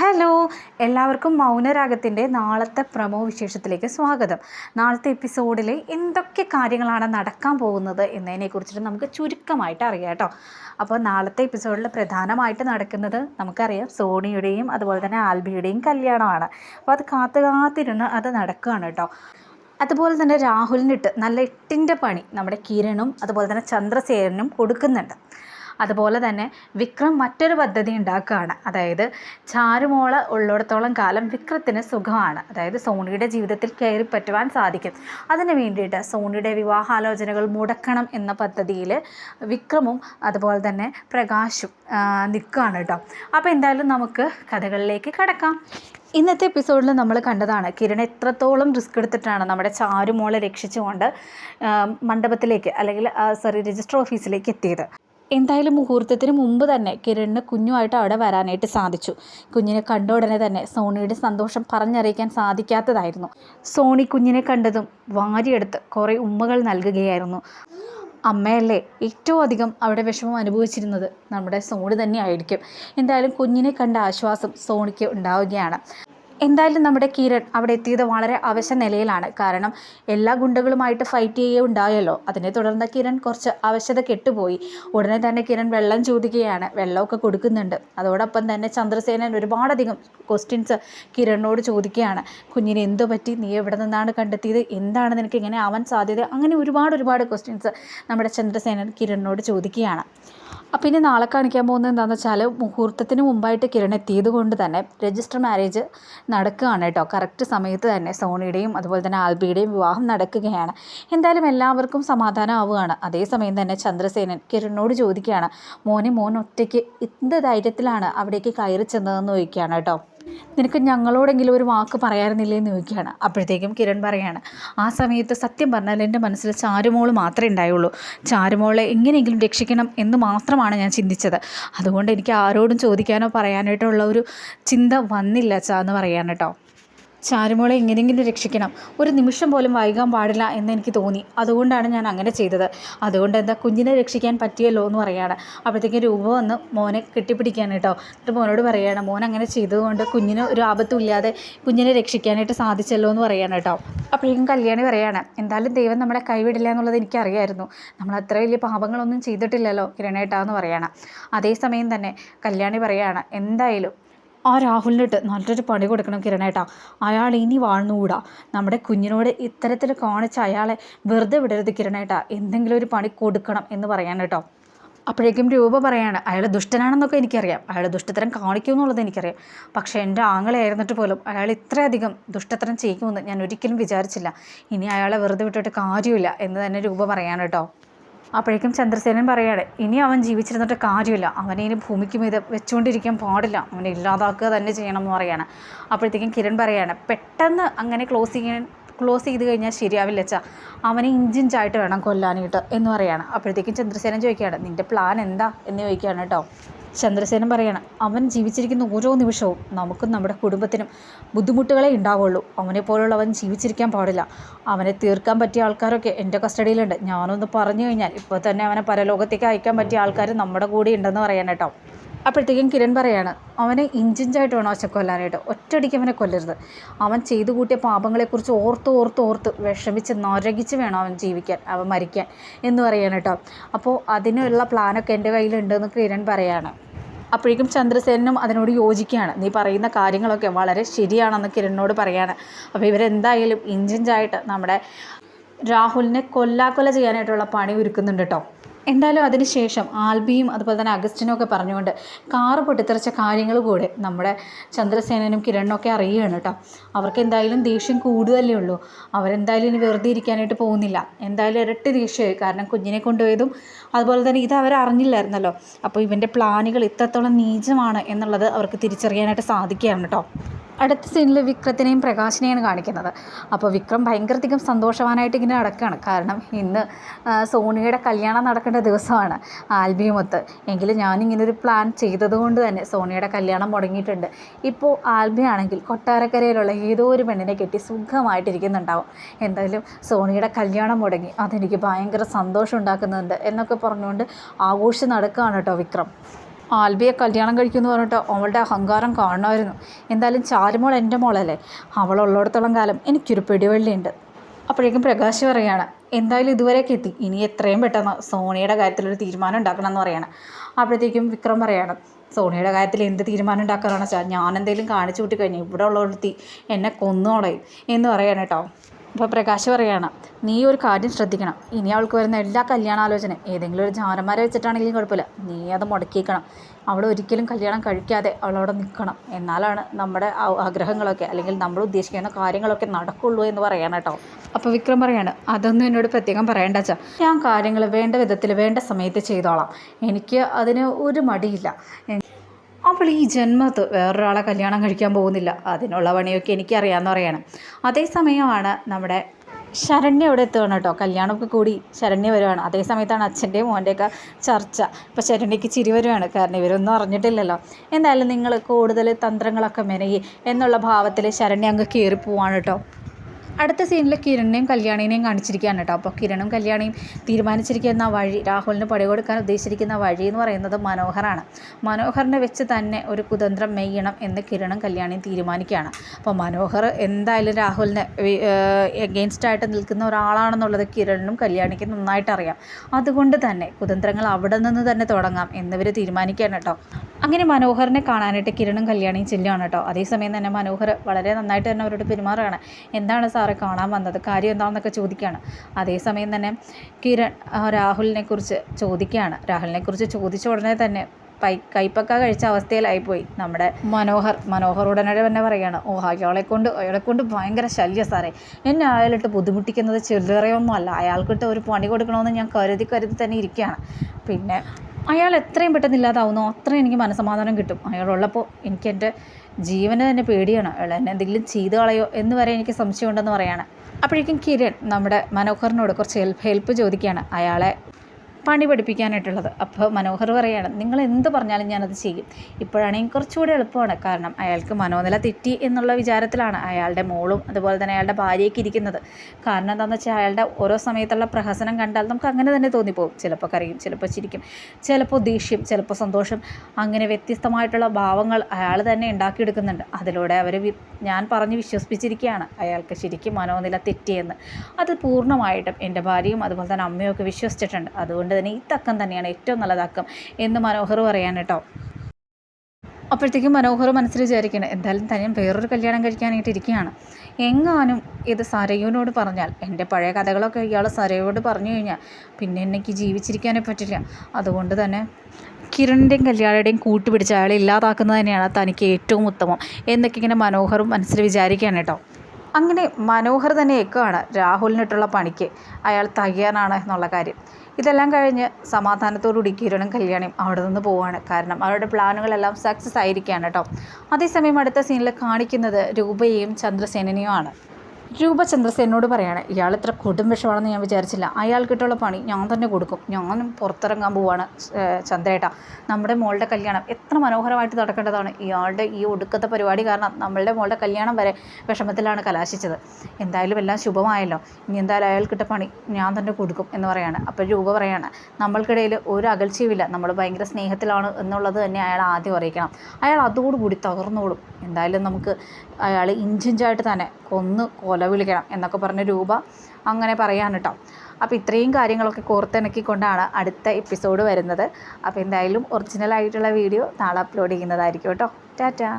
Hello എല്ലാവർക്കും മൗനരാഗത്തിന്റെ നാളത്തെ promo വിശേഷത്തിലേക്ക് സ്വാഗതം. നാളത്തെ എപ്പിസോഡിൽ എന്തൊക്കെ കാര്യങ്ങളാണ് നടക്കാൻ പോകുന്നത് എന്നതിനെക്കുറിച്ചിട്ട് നമുക്ക് ചുരുക്കമായിട്ട് അറിയാം കേട്ടോ. അപ്പോൾ നാളത്തെ എപ്പിസോഡിൽ പ്രധാനമായിട്ട് നടക്കുന്നത് നമുക്കറിയാം സോണിയുടെയും അതുപോലെ തന്നെ ആൽബിയുടെയും കല്യാണമാണ്. അപ്പോൾ അത് കാത്തു കാത്തിരുന്ന് അത് നടക്കുകയാണ് കേട്ടോ. അതുപോലെ തന്നെ രാഹുലിനിട്ട് നല്ല എട്ടിന്റെ പണി നമ്മുടെ കിരണും അതുപോലെ തന്നെ ചന്ദ്രസേനനും കൊടുക്കുന്നുണ്ട്. അതുപോലെ തന്നെ വിക്രം മറ്റൊരു പദ്ധതി ഉണ്ടാക്കുകയാണ്. അതായത് ചാരുമോള ഉള്ളിടത്തോളം കാലം വിക്രത്തിന് സുഖമാണ്. അതായത് സോണിയുടെ ജീവിതത്തിൽ കയറി പറ്റുവാൻ സാധിക്കും. അതിന് വേണ്ടിയിട്ട് സോണിയുടെ വിവാഹാലോചനകൾ മുടക്കണം എന്ന പദ്ധതിയിൽ വിക്രമും അതുപോലെ തന്നെ പ്രകാശും നിൽക്കുകയാണ് കേട്ടോ. അപ്പോൾ എന്തായാലും നമുക്ക് കഥകളിലേക്ക് കടക്കാം. ഇന്നത്തെ എപ്പിസോഡിൽ നമ്മൾ കണ്ടതാണ് കിരൺ എത്രത്തോളം റിസ്ക് എടുത്തിട്ടാണ് നമ്മുടെ ചാരുമോളെ രക്ഷിച്ചുകൊണ്ട് മണ്ഡപത്തിലേക്ക് അല്ലെങ്കിൽ സോറി രജിസ്റ്റർ ഓഫീസിലേക്ക് എത്തിയത്. എന്തായാലും മുഹൂർത്തത്തിന് മുമ്പ് തന്നെ കിരണിന് കുഞ്ഞുമായിട്ട് അവിടെ വരാനായിട്ട് സാധിച്ചു. കുഞ്ഞിനെ കണ്ട ഉടനെ തന്നെ സോണിയുടെ സന്തോഷം പറഞ്ഞറിയിക്കാൻ സാധിക്കാത്തതായിരുന്നു. സോണി കുഞ്ഞിനെ കണ്ടതും വാരിയെടുത്ത് കുറേ ഉമ്മകൾ നൽകുകയായിരുന്നു. അമ്മയല്ലേ ഏറ്റവും അധികം അവിടെ വിഷമം അനുഭവിച്ചിരുന്നത് നമ്മുടെ സോണി തന്നെയായിരിക്കും. എന്തായാലും കുഞ്ഞിനെ കണ്ട ആശ്വാസം സോണിക്ക് ഉണ്ടാവുകയാണ്. എന്തായാലും നമ്മുടെ കിരൺ അവിടെ എത്തിയത് വളരെ അവശ നിലയിലാണ്. കാരണം എല്ലാ ഗുണ്ടകളുമായിട്ട് ഫൈറ്റ് ചെയ്യുക ഉണ്ടായല്ലോ. അതിനെ തുടർന്ന് കിരൺ കുറച്ച് അവശത കെട്ടുപോയി. ഉടനെ തന്നെ കിരൺ വെള്ളം ചോദിക്കുകയാണ്. വെള്ളമൊക്കെ കൊടുക്കുന്നുണ്ട്. അതോടൊപ്പം തന്നെ ചന്ദ്രസേനൻ ഒരുപാടധികം ക്വസ്റ്റ്യൻസ് കിരണിനോട് ചോദിക്കുകയാണ്. കുഞ്ഞിന് എന്തു പറ്റി? നീ എവിടെ നിന്നാണ് കണ്ടെത്തിയത്? എന്താണ് നിനക്ക് ഇങ്ങനെ ആവാൻ സാധ്യത? അങ്ങനെ ഒരുപാട് ഒരുപാട് ക്വസ്റ്റ്യൻസ് നമ്മുടെ ചന്ദ്രസേനൻ കിരണിനോട് ചോദിക്കുകയാണ്. അപ്പം ഇനി നാളെ കാണിക്കാൻ പോകുന്നത് എന്താണെന്ന് വെച്ചാൽ മുഹൂർത്തത്തിന് മുമ്പായിട്ട് കിരൺ എത്തിയത് കൊണ്ട് തന്നെ രജിസ്റ്റർ മാരേജ് നടക്കുകയാണ് കേട്ടോ. കറക്റ്റ് സമയത്ത് തന്നെ സോണിയുടെയും അതുപോലെ തന്നെ ആൽബിയുടെയും വിവാഹം നടക്കുകയാണ്. എന്തായാലും എല്ലാവർക്കും സമാധാനം ആവുകയാണ് അതേസമയം തന്നെ ചന്ദ്രസേനൻ കിരണിനോട് ചോദിക്കുകയാണ് മോനെ മോൻ ഒറ്റയ്ക്ക് എന്ത് ധൈര്യത്തിലാണ് അവിടേക്ക് കയറി ചെന്നതെന്ന് ചോദിക്കുകയാണ് കേട്ടോ. നിനക്ക് ഞങ്ങളോടെങ്കിലും ഒരു വാക്ക് പറയാറുന്നില്ലേ എന്ന് ചോദിക്കുകയാണ്. അപ്പോഴത്തേക്കും കിരൺ പറയാണ് ആ സമയത്ത് സത്യം പറഞ്ഞാൽ എന്റെ മനസ്സിൽ ചാരുമോൾ മാത്രമേ ഉണ്ടായുള്ളൂ. ചാരുമോളെ എങ്ങനെയെങ്കിലും രക്ഷിക്കണം എന്ന് മാത്രമാണ് ഞാൻ ചിന്തിച്ചത്. അതുകൊണ്ട് എനിക്ക് ആരോടും ചോദിക്കാനോ പറയാനായിട്ടുള്ള ഒരു ചിന്ത വന്നില്ല ചാ എന്ന് പറയാൻ കേട്ടോ. ചാരുമോളെ എങ്ങനെയെങ്കിലും രക്ഷിക്കണം. ഒരു നിമിഷം പോലും വൈകാൻ പാടില്ല എന്ന് എനിക്ക് തോന്നി. അതുകൊണ്ടാണ് ഞാൻ അങ്ങനെ ചെയ്തത്. അതുകൊണ്ട് എന്താ കുഞ്ഞിനെ രക്ഷിക്കാൻ പറ്റിയല്ലോ എന്ന് പറയാണ്. അപ്പോഴത്തേക്കും രൂപ വന്ന് മോനെ കെട്ടിപ്പിടിക്കാൻ കേട്ടോ. എന്നിട്ട് മോനോട് പറയുകയാണ് മോൻ അങ്ങനെ ചെയ്തതുകൊണ്ട് കുഞ്ഞിന് ഒരു ആപത്തും ഇല്ലാതെ കുഞ്ഞിനെ രക്ഷിക്കാനായിട്ട് സാധിച്ചല്ലോ എന്ന് പറയാണ് കേട്ടോ. അപ്പോഴേക്കും കല്യാണി പറയാണ് എന്തായാലും ദൈവം നമ്മളെ കൈവിടില്ല എന്നുള്ളത് എനിക്കറിയായിരുന്നു. നമ്മൾ അത്ര വലിയ പാപങ്ങളൊന്നും ചെയ്തിട്ടില്ലല്ലോ കിരണേട്ടാ എന്ന് പറയാണ്. അതേസമയം തന്നെ കല്യാണി പറയാണ് എന്തായാലും ആ രാഹുലിനിട്ട് നല്ലൊരു പണി കൊടുക്കണം കിരണേട്ടാ. അയാൾ ഇനി വാഴ്ന്നുകൂടാ നമ്മുടെ കുഞ്ഞിനോട് ഇത്തരത്തിൽ കാണിച്ച അയാളെ വെറുതെ വിടരുത് കിരണേട്ടാ. എന്തെങ്കിലും ഒരു പണി കൊടുക്കണം എന്ന് പറയാൻ കേട്ടോ. അപ്പോഴേക്കും രൂപ പറയാണ് അയാൾ ദുഷ്ടനാണെന്നൊക്കെ എനിക്കറിയാം. അയാൾ ദുഷ്ടത്തരം കാണിക്കും എന്നുള്ളത് എനിക്കറിയാം. പക്ഷേ എന്റെ ആങ്ങളായിരുന്നിട്ട് പോലും അയാൾ ഇത്രയധികം ദുഷ്ടത്തരം ചെയ്യുമെന്ന് ഞാൻ ഒരിക്കലും വിചാരിച്ചില്ല. ഇനി അയാളെ വെറുതെ വിട്ടിട്ട് കാര്യമില്ല എന്ന് തന്നെ രൂപ പറയാൻ കേട്ടോ. അപ്പോഴേക്കും ചന്ദ്രസേനൻ പറയാണ് ഇനി അവൻ ജീവിച്ചിരുന്നിട്ട് കാര്യമില്ല. അവനെ ഇനി ഭൂമിക്ക് മീത് വെച്ചുകൊണ്ടിരിക്കാൻ പാടില്ല. അവനെ ഇല്ലാതാക്കുക തന്നെ ചെയ്യണം എന്ന് പറയാണ്. അപ്പോഴത്തേക്കും കിരൺ പറയാണ് പെട്ടെന്ന് അങ്ങനെ ക്ലോസ് ചെയ്യാൻ ക്ലോസ് ചെയ്ത് കഴിഞ്ഞാൽ ശരിയാവില്ല അച്ഛാ. അവനെ ഇഞ്ചിഞ്ചായിട്ട് വേണം കൊല്ലാനായിട്ട് എന്ന് പറയാണ്. അപ്പോഴത്തേക്കും ചന്ദ്രസേനൻ ചോദിക്കുകയാണ് നിന്റെ പ്ലാൻ എന്താ? എന്ന് ചോദിക്കുകയാണ് കേട്ടോ. ചന്ദ്രസേനൻ പറയണം അവൻ ജീവിച്ചിരിക്കുന്ന ഓരോ നിമിഷവും നമുക്കും നമ്മുടെ കുടുംബത്തിനും ബുദ്ധിമുട്ടുകളെ ഉണ്ടാവുള്ളൂ. അവനെ പോലുള്ളവൻ ജീവിച്ചിരിക്കാൻ പാടില്ല. അവനെ തീർക്കാൻ പറ്റിയ ആൾക്കാരൊക്കെ എന്റെ കസ്റ്റഡിയിലുണ്ട്. ഞാനൊന്ന് പറഞ്ഞു കഴിഞ്ഞാൽ ഇപ്പോൾ തന്നെ അവനെ പരലോകത്തേക്ക് അയക്കാൻ പറ്റിയ ആൾക്കാർ നമ്മുടെ കൂടെ ഉണ്ടെന്ന് പറയാൻ അപ്പോഴത്തേക്കും കിരൺ പറയാണ് അവനെ ഇഞ്ചിഞ്ചായിട്ട് വേണം ഒച്ച കൊല്ലാനായിട്ട്? ഒറ്റയടിക്ക് അവനെ കൊല്ലരുത്. അവൻ ചെയ്തു കൂട്ടിയ പാപങ്ങളെക്കുറിച്ച് ഓർത്ത് ഓർത്ത് ഓർത്ത് വിഷമിച്ച് നരകിച്ച് വേണം അവൻ ജീവിക്കാൻ അവൻ മരിക്കാൻ എന്ന് പറയാണ് കേട്ടോ. അപ്പോൾ അതിനുള്ള പ്ലാനൊക്കെ എന്റെ കയ്യിലുണ്ടെന്ന് കിരൺ പറയാണ്. അപ്പോഴേക്കും ചന്ദ്രസേനും അതിനോട് യോജിക്കുകയാണ്. നീ പറയുന്ന കാര്യങ്ങളൊക്കെ വളരെ ശരിയാണെന്ന് കിരണിനോട് പറയാണ്. അപ്പോൾ ഇവരെന്തായാലും ഇഞ്ചിഞ്ചായിട്ട് നമ്മുടെ രാഹുലിനെ കൊല്ലാക്കൊല ചെയ്യാനായിട്ടുള്ള പണി ഒരുക്കുന്നുണ്ട് കേട്ടോ. എന്തായാലും അതിനുശേഷം ആൽബിയും അതുപോലെ തന്നെ അഗസ്റ്റിനും ഒക്കെ പറഞ്ഞുകൊണ്ട് കാറ് പൊട്ടിത്തെറിച്ച കാര്യങ്ങൾ കൂടെ നമ്മുടെ ചന്ദ്രസേനനും കിരണും ഒക്കെ അറിയുകയാണ് കേട്ടോ. അവർക്ക് എന്തായാലും ദേഷ്യം കൂടുതലേ ഉള്ളൂ. അവരെന്തായാലും ഇനി വെറുതെ ഇരിക്കാനായിട്ട് പോകുന്നില്ല. എന്തായാലും ഇരട്ടി ദേഷ്യമായി. കാരണം കുഞ്ഞിനെ കൊണ്ടുപോയതും അതുപോലെ തന്നെ ഇത് അവരറിഞ്ഞില്ലായിരുന്നല്ലോ അപ്പോൾ ഇവന്റെ പ്ലാനുകൾ ഇത്രത്തോളം നീചമാണ് എന്നുള്ളത് അവർക്ക് തിരിച്ചറിയാനായിട്ട് സാധിക്കുകയാണ് കേട്ടോ. അടുത്ത സീനിൽ വിക്രത്തിനെയും പ്രകാശിനെയാണ് കാണിക്കുന്നത്. അപ്പോൾ വിക്രം ഭയങ്കരധികം സന്തോഷവാനായിട്ട് ഇങ്ങനെ നടക്കുകയാണ്. കാരണം ഇന്ന് സോണിയുടെ കല്യാണം നടക്കേണ്ട ദിവസമാണ് ആൽബിയുമൊത്ത്. എങ്കിലും ഞാനിങ്ങനെ ഒരു പ്ലാൻ ചെയ്തതുകൊണ്ട് തന്നെ സോണിയുടെ കല്യാണം മുടങ്ങിയിട്ടുണ്ട്. ഇപ്പോൾ ആൽബി ആണെങ്കിൽ കൊട്ടാരക്കരയിലുള്ള ഏതോ ഒരു പെണ്ണിനെ കെട്ടി സുഖമായിട്ടിരിക്കുന്നുണ്ടാവും. എന്തായാലും സോണിയുടെ കല്യാണം മുടങ്ങി അതെനിക്ക് ഭയങ്കര സന്തോഷം ഉണ്ടാക്കുന്നുണ്ട് എന്നൊക്കെ പറഞ്ഞുകൊണ്ട് ആഘോഷിച്ച് നടക്കുകയാണ് കേട്ടോ വിക്രം. ആൽബിയെ കല്യാണം കഴിക്കുമെന്ന് പറഞ്ഞിട്ട് അവളുടെ അഹങ്കാരം കാണണമായിരുന്നു. എന്തായാലും ചാരുമോൾ എന്റെ മോളല്ലേ? അവളുള്ളിടത്തോളം കാലം എനിക്കൊരു പിടിവള്ളിയുണ്ട്. അപ്പോഴേക്കും പ്രകാശ് പറയാണ് എന്തായാലും ഇതുവരെയൊക്കെ എത്തി. ഇനി എത്രയും പെട്ടെന്ന് സോണിയുടെ കാര്യത്തിലൊരു തീരുമാനം ഉണ്ടാക്കണം എന്ന് പറയാണ് അപ്പോഴത്തേക്കും വിക്രം പറയാണ് സോണിയുടെ കാര്യത്തിൽ എന്ത് തീരുമാനം ഉണ്ടാക്കാനാണ്? ഞാൻ എന്തെങ്കിലും കാണിച്ചു കൂട്ടി കഴിഞ്ഞു ഇവിടെ ഉള്ളവരുത്തി എന്നെ കൊന്നോളയും എന്ന് പറയാണ് കേട്ടോ. അപ്പോൾ പ്രകാശ് പറയുകയാണ് നീ ഒരു കാര്യം ശ്രദ്ധിക്കണം. ഇനി അവൾക്ക് വരുന്ന എല്ലാ കല്യാണാലോചന ഏതെങ്കിലും ഒരു ജാനന്മാരെ വെച്ചിട്ടാണെങ്കിലും കുഴപ്പമില്ല. നീ അത് മുടക്കിക്കണം അവൾ ഒരിക്കലും കല്യാണം കഴിക്കാതെ അവളവിടെ നിൽക്കണം. എന്നാലാണ് നമ്മുടെ ആഗ്രഹങ്ങളൊക്കെ അല്ലെങ്കിൽ നമ്മൾ ഉദ്ദേശിക്കുന്ന കാര്യങ്ങളൊക്കെ നടക്കുള്ളൂ എന്ന് പറയണം കേട്ടോ. അപ്പോൾ വിക്രം പറയാണ് അതൊന്നും എന്നോട് പ്രത്യേകം പറയേണ്ട അച്ഛാ. ഞാൻ കാര്യങ്ങൾ വേണ്ട വിധത്തിൽ വേണ്ട സമയത്ത് ചെയ്തോളാം. എനിക്ക് അതിന് ഒരു മടിയില്ല. അവൾ ഈ ജന്മത്ത് വേറൊരാളെ കല്യാണം കഴിക്കാൻ പോകുന്നില്ല. അതിനുള്ള പണിയൊക്കെ എനിക്കറിയാമെന്ന് പറയണം. അതേസമയമാണ് നമ്മുടെ ശരണ്യ ഇവിടെ എത്തുകയാണ് കേട്ടോ. കല്യാണമൊക്കെ കൂടി ശരണ്യ വരുവാണ്. അതേ സമയത്താണ് അച്ഛന്റെയും മോന്റെയൊക്കെ ചർച്ച. അപ്പോൾ ശരണ്യക്ക് ചിരി വരുവാണ്. കാരണം ഇവരൊന്നും അറിഞ്ഞിട്ടില്ലല്ലോ. എന്തായാലും നിങ്ങൾ കൂടുതൽ തന്ത്രങ്ങളൊക്കെ മെനകി എന്നുള്ള ഭാവത്തിൽ ശരണ്യ അങ്ങ് കയറി പോവാണ് കേട്ടോ. അടുത്ത സീനിൽ കിരണിനെയും കല്യാണിനെയും കാണിച്ചിരിക്കുകയാണ് കേട്ടോ. അപ്പോൾ കിരണും കല്യാണിയും തീരുമാനിച്ചിരിക്കുന്ന വഴി രാഹുലിന് പടി കൊടുക്കാൻ ഉദ്ദേശിച്ചിരിക്കുന്ന വഴി എന്ന് പറയുന്നത് മനോഹറാണ്. മനോഹറിനെ വെച്ച് തന്നെ ഒരു കുതന്ത്രം മെയ്യണം എന്ന് കിരണും കല്യാണിയും തീരുമാനിക്കുകയാണ്. അപ്പോൾ മനോഹർ എന്തായാലും രാഹുലിനെ എഗെയിൻസ്റ്റ് ആയിട്ട് നിൽക്കുന്ന ഒരാളാണെന്നുള്ളത് കിരണിനും കല്യാണിക്കും നന്നായിട്ട് അറിയാം. അതുകൊണ്ട് തന്നെ കുതന്ത്രങ്ങൾ അവിടെ നിന്ന് തന്നെ തുടങ്ങാം എന്നിവർ തീരുമാനിക്കുകയാണ് കേട്ടോ. അങ്ങനെ മനോഹറിനെ കാണാനായിട്ട് കിരണും കല്യാണിയും ചെല്ലുകയാണ് കേട്ടോ. അതേസമയം തന്നെ മനോഹർ വളരെ നന്നായിട്ട് തന്നെ അവരോട് പെരുമാറുകയാണ്. എന്താണ് സാറ് കാണാൻ വന്നത്. കാര്യം എന്താണെന്നൊക്കെ ചോദിക്കുകയാണ് അതേസമയം തന്നെ കിരൺ രാഹുലിനെ കുറിച്ച് ചോദിക്കുകയാണ് രാഹുലിനെ കുറിച്ച് ചോദിച്ച ഉടനെ തന്നെ പൈ കൈപ്പക്ക കഴിച്ച അവസ്ഥയിലായിപ്പോയി. നമ്മുടെ മനോഹർ മനോഹർ ഉടനെ തന്നെ പറയുകയാണ് ഓ അയാളെ കൊണ്ട് അയാളെ കൊണ്ട് ഭയങ്കര ശല്യ സാറേ. എന്നെ അയാളിട്ട് ബുദ്ധിമുട്ടിക്കുന്നത് ചെറുതറയൊന്നും അല്ല അയാൾക്കിട്ട് ഒരു പണി കൊടുക്കണമെന്ന് ഞാൻ കരുതി കരുതി തന്നെ ഇരിക്കുകയാണ്. പിന്നെ അയാൾ എത്രയും പെട്ടെന്ന് ഇല്ലാതാവുന്നോ. അത്രയും എനിക്ക് മനസ്സമാധാനം കിട്ടും. അയാളുള്ളപ്പോൾ എനിക്ക് എന്റെ ജീവന് തന്നെ പേടിയാണ്. അയാൾ എന്നെ എന്തെങ്കിലും ചെയ്തു കളയോ എന്ന് വരെ എനിക്ക് സംശയമുണ്ടെന്ന് പറയാണ്. അപ്പോഴേക്കും കിരൺ നമ്മുടെ മനോഹറിനോട് കുറച്ച് ഹെൽപ്പ് ഹെൽപ്പ് ചോദിക്കുകയാണ്. അയാളെ പണി പഠിപ്പിക്കാനായിട്ടുള്ളത്. അപ്പോൾ മനോഹർ പറയാണ് നിങ്ങൾ എന്ത് പറഞ്ഞാലും ഞാനത് ചെയ്യും. ഇപ്പോഴാണെങ്കിൽ കുറച്ചുകൂടി എളുപ്പമാണ്. കാരണം അയാൾക്ക് മനോനില തെറ്റി എന്നുള്ള വിചാരത്തിലാണ് അയാളുടെ മോളും അതുപോലെ തന്നെ അയാളുടെ ഭാര്യയൊക്കെ ഇരിക്കുന്നത്. കാരണം എന്താണെന്ന് വെച്ചാൽ അയാളുടെ ഓരോ സമയത്തുള്ള പ്രഹസനം കണ്ടാൽ നമുക്ക് അങ്ങനെ തന്നെ തോന്നിപ്പോകും. ചിലപ്പോൾ കരയും ചിലപ്പോൾ ചിരിക്കും ചിലപ്പോൾ ദേഷ്യം ചിലപ്പോൾ സന്തോഷം. അങ്ങനെ വ്യത്യസ്തമായിട്ടുള്ള ഭാവങ്ങൾ അയാൾ തന്നെ ഉണ്ടാക്കിയെടുക്കുന്നുണ്ട്. അതിലൂടെ അവർ ഞാൻ പറഞ്ഞ് വിശ്വസിപ്പിച്ചിരിക്കുകയാണ് അയാൾക്ക് ശരിക്കും മനോനില തെറ്റിയെന്ന്. അത് പൂർണമായിട്ടും എന്റെ ഭാര്യയും അതുപോലെ തന്നെ അമ്മയും ഒക്കെ വിശ്വസിച്ചിട്ടുണ്ട്. അതുകൊണ്ട് തന്നെ ഈ തക്കം തന്നെയാണ് ഏറ്റവും നല്ല തക്കം എന്ന് മനോഹർ പറയാൻ കേട്ടോ. അപ്പോഴത്തേക്കും മനോഹർ മനസ്സിൽ വിചാരിക്കണം എന്തായാലും തന്നെയും വേറൊരു കല്യാണം കഴിക്കാനായിട്ട് ഇരിക്കുകയാണ്. എങ്ങാനും ഇത് സരയുവിനോട് പറഞ്ഞാൽ എന്റെ പഴയ കഥകളൊക്കെ ഇയാൾ സരയോട് പറഞ്ഞു കഴിഞ്ഞാൽ പിന്നെ എനിക്ക് ജീവിച്ചിരിക്കാനേ പറ്റില്ല. അതുകൊണ്ട് തന്നെ കിരണിന്റെയും കല്യാണിയുടെയും കൂട്ടുപിടിച്ച് അയാളെ ഇല്ലാതാക്കുന്നത് തന്നെയാണ് തനിക്ക് ഏറ്റവും ഉത്തമം എന്നൊക്കെ ഇങ്ങനെ മനോഹറും മനസ്സിൽ വിചാരിക്കുകയാണ് കേട്ടോ. അങ്ങനെ മനോഹർ തന്നെ ഏക്കുകയാണ് രാഹുലിനിട്ടുള്ള പണിക്ക്. അയാൾ തയ്യാറാണ് എന്നുള്ള കാര്യം. ഇതെല്ലാം കഴിഞ്ഞ് സമാധാനത്തോടുകൂടി കിരണും കല്യാണിയും അവിടെ നിന്ന് പോവുകയാണ് കാരണം അവരുടെ പ്ലാനുകളെല്ലാം സക്സസ് ആയിരിക്കുകയാണ് കേട്ടോ. അതേസമയം അടുത്ത സീനിൽ കാണിക്കുന്നത് രൂപയെയും ചന്ദ്രസേനനെയും ആണ് രൂപ ചന്ദ്രസേനോട് പറയാണ് ഇയാൾ ഇത്ര കൊടും വിഷമാണെന്ന് ഞാൻ വിചാരിച്ചില്ല. അയാൾക്കിട്ടുള്ള പണി ഞാൻ തന്നെ കൊടുക്കും. ഞാനും പുറത്തിറങ്ങാൻ പോവാണ് ചന്ദ്രേട്ട. നമ്മുടെ മോളുടെ കല്യാണം എത്ര മനോഹരമായിട്ട് നടക്കേണ്ടതാണ്. ഇയാളുടെ ഈ ഒടുക്കത്തെ പരിപാടി കാരണം നമ്മളുടെ മോളുടെ കല്യാണം വരെ വിഷമത്തിലാണ് കലാശിച്ചത്. എന്തായാലും എല്ലാം ശുഭമായല്ലോ. ഇനി എന്തായാലും അയാൾക്കിട്ട പണി ഞാൻ തന്നെ കൊടുക്കും എന്ന് പറയാണ്. അപ്പോൾ രൂപ പറയാണ് നമ്മൾക്കിടയിൽ ഒരു അകൽച്ചയുമില്ല. നമ്മൾ ഭയങ്കര സ്നേഹത്തിലാണ് എന്നുള്ളത് തന്നെ അയാൾ ആദ്യം അറിയിക്കണം. അയാൾ അതോടുകൂടി തകർന്നോളും. എന്തായാലും നമുക്ക് അയാൾ ഇഞ്ചിഞ്ചായിട്ട് തന്നെ കൊന്ന് കൊല വിളിക്കണം എന്നൊക്കെ പറഞ്ഞ രൂപ അങ്ങനെ പറയാൻ കേട്ടോ. അപ്പോൾ ഇത്രയും കാര്യങ്ങളൊക്കെ കോർത്തിണക്കിക്കൊണ്ടാണ് അടുത്ത എപ്പിസോഡ് വരുന്നത്. അപ്പോൾ എന്തായാലും ഒറിജിനൽ ആയിട്ടുള്ള വീഡിയോ നാളെ അപ്ലോഡ് ചെയ്യുന്നതായിരിക്കും കേട്ടോ. ടാറ്റാ.